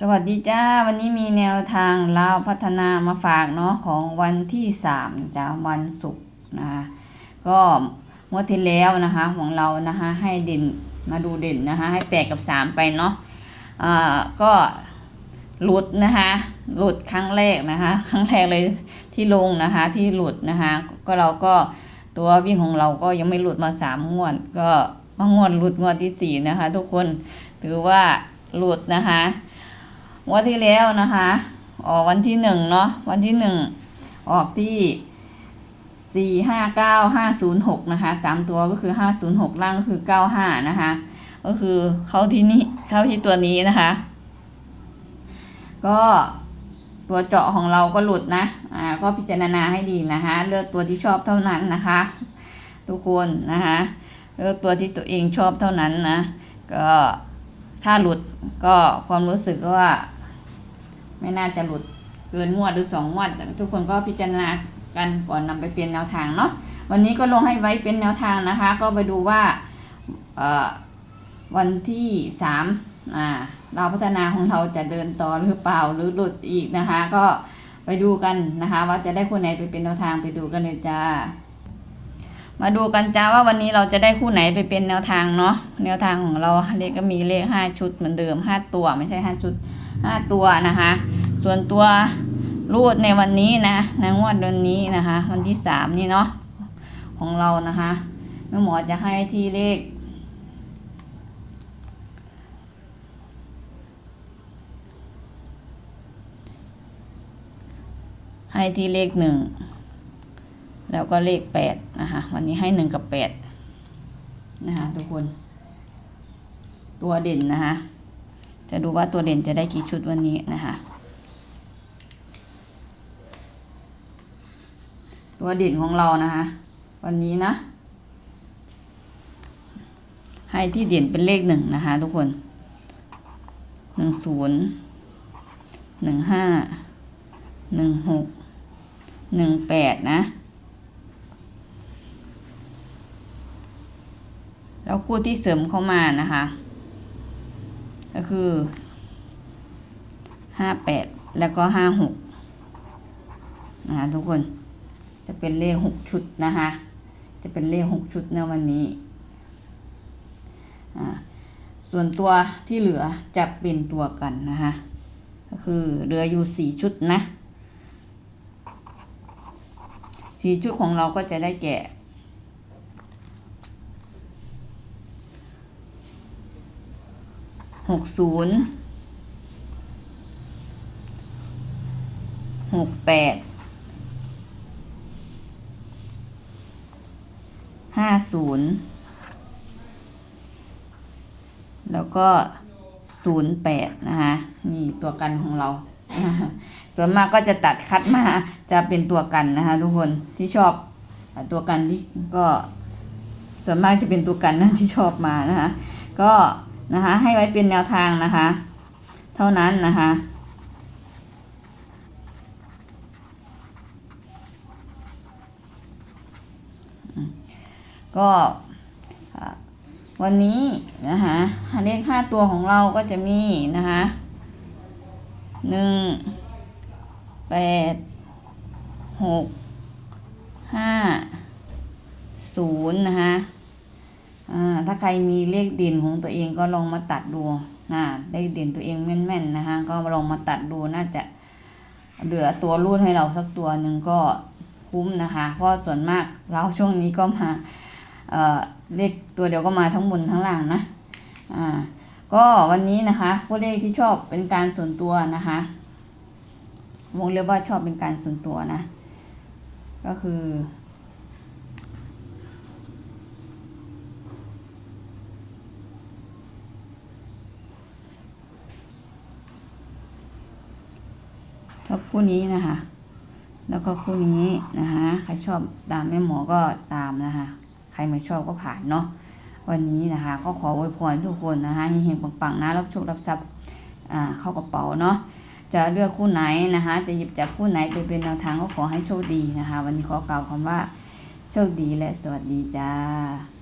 สวัสดีจ้า วันนี้มีแนวทางลาวพัฒนามาฝากเนาะของวันที่สามจ้าวันศุกร์นะคะก็งวดที่แล้วนะคะของเรานะคะให้เด่นมาดูเด่นนะคะให้แปดกับสามไปเนาะอ่าก็หลุดนะคะหลุดครั้งแรกนะคะครั้งแรกเลยที่ลงนะคะที่หลุดนะคะก็เราก็ตัววิ่งของเราก็ยังไม่หลุดมาสามงวด ก็มางวดหลุดงวดที่สี่นะคะ ทุกคนถือว่าหลุดนะคะ งวดที่แล้วนะคะออกวันที่หนึ่งเนาะวันที่หนึ่งออกที่สี่ห้าเก้าห้าศูนย์หกนะคะสามตัวก็คือห้าศูนย์หกล่างก็คือเก้าห้านะคะก็คือเข้าที่นี่เข้าที่ตัวนี้นะคะ ก็ตัวเจาะของเราก็หลุดนะอ่าก็พิจารณาให้ดีนะคะเลือกตัวที่ชอบเท่านั้นนะคะ ทุกคนนะคะเลือกตัวที่ตัวเองชอบเท่านั้นนะก็ถ้าหลุดก็ความรู้สึกก็ว่า ไม่น่าจะหลุดเกินงวดหรือสองงวด ทุกคนก็พิจารณากันก่อนนำไปเป็นแนวทางเนาะวันนี้ก็ลงให้ไว้เป็นแนวทางนะคะ ก็ไปดูว่าวันที่สามอ่าเราพัฒนาของเราจะเดินต่อหรือเปล่าหรือหลุดอีกนะคะ ก็ไปดูกันนะคะ ว่าจะได้คนไหนไปเป็นแนวทางไปดูกันเลยจ้า มาดูกันจ้าว่าวันนี้เราจะได้คู่ไหนไปเป็นแนวทางเนาะแนวทางของเราเลขก็มีเลขห้าชุดเหมือนเดิมห้าตัวไม่ใช่ห้าชุดห้าตัวนะคะ ส่วนตัวรูดในวันนี้นะในงวดเดือนนี้นะคะ วันที่สามนี่เนาะของเรานะคะแม่หมอจะให้ที่เลขให้ที่เลขหนึ่ง แล้วก็เลขแปดนะคะวันนี้ให้หนึ่งกับแปดนะคะทุกคน ตัวเด่นนะคะจะดูว่าตัวเด่นจะได้กี่ชุดวันนี้นะคะตัวเด่นของเรานะคะวันนี้นะ ให้ที่เด่นเป็นเลขหนึ่งนะคะทุกคนหนึ่งศูนย์หนึ่งห้าหนึ่งหกหนึ่งแปดนะ แล้ว คู่ที่เสริมเข้ามานะคะ ก็คือห้าแปดแล้วก็ห้าหกนะคะทุกคนจะเป็นเลขหกชุดนะคะ จะเป็นเลขหกชุดในวันนี้อ่าส่วนตัวที่เหลือจะเป็นตัวกันนะคะ ก็คือเหลืออยู่สี่ชุดนะสี่ชุดของเราก็จะได้แก่ หกศูนย์หกแปดห้าศูนย์แล้วก็ศูนย์แปดนะคะนี่ตัวกันของเรา ส่วนมากก็จะตัดคัดมาจะเป็นตัวกันนะคะทุกคนที่ชอบตัวกันที่ก็ส่วนมากจะเป็นตัวกันนะที่ชอบมานะคะก็ นะคะ ให้ไว้เป็นแนวทางนะคะ เท่านั้นนะคะก็วันนี้นะคะเลขห้าตัวของเราก็จะมีนะคะหนึ่งแปดหกห้าศูนย์นะคะ ถ้าใครมีเลขเด่นของตัวเองก็ลองมาตัดดูนะเลขเด่นตัวเองแม่นๆนะคะก็ลองมาตัดดูน่าจะเหลือตัวรูดให้เราสักตัวหนึ่งก็คุ้มนะคะ เพราะส่วนมากเราช่วงนี้ก็มาเเลขตัวเดียวก็มาทั้งบนทั้งล่างนะอ่าก็วันนี้นะคะผู้เลขที่ชอบเป็นการส่วนตัวนะคะวงเรียกว่าชอบเป็นการส่วนตัวนะ ก็คือ ชอบคู่นี้นะคะ แล้วก็คู่นี้นะคะใครชอบตามแม่หมอก็ตามนะคะ ใครไม่ชอบก็ผ่านเนาะวันนี้นะคะ ก็ขออวยพรทุกคนนะคะให้เฮงปังๆนะรับโชครับทรัพย์เข้ากระเป๋าเนาะจะเลือกคู่ไหนนะคะ จะหยิบจับคู่ไหนไปเป็นแนวทางก็ขอให้โชคดีนะคะ วันนี้ขอกล่าวคำว่าโชคดีและสวัสดีจ้า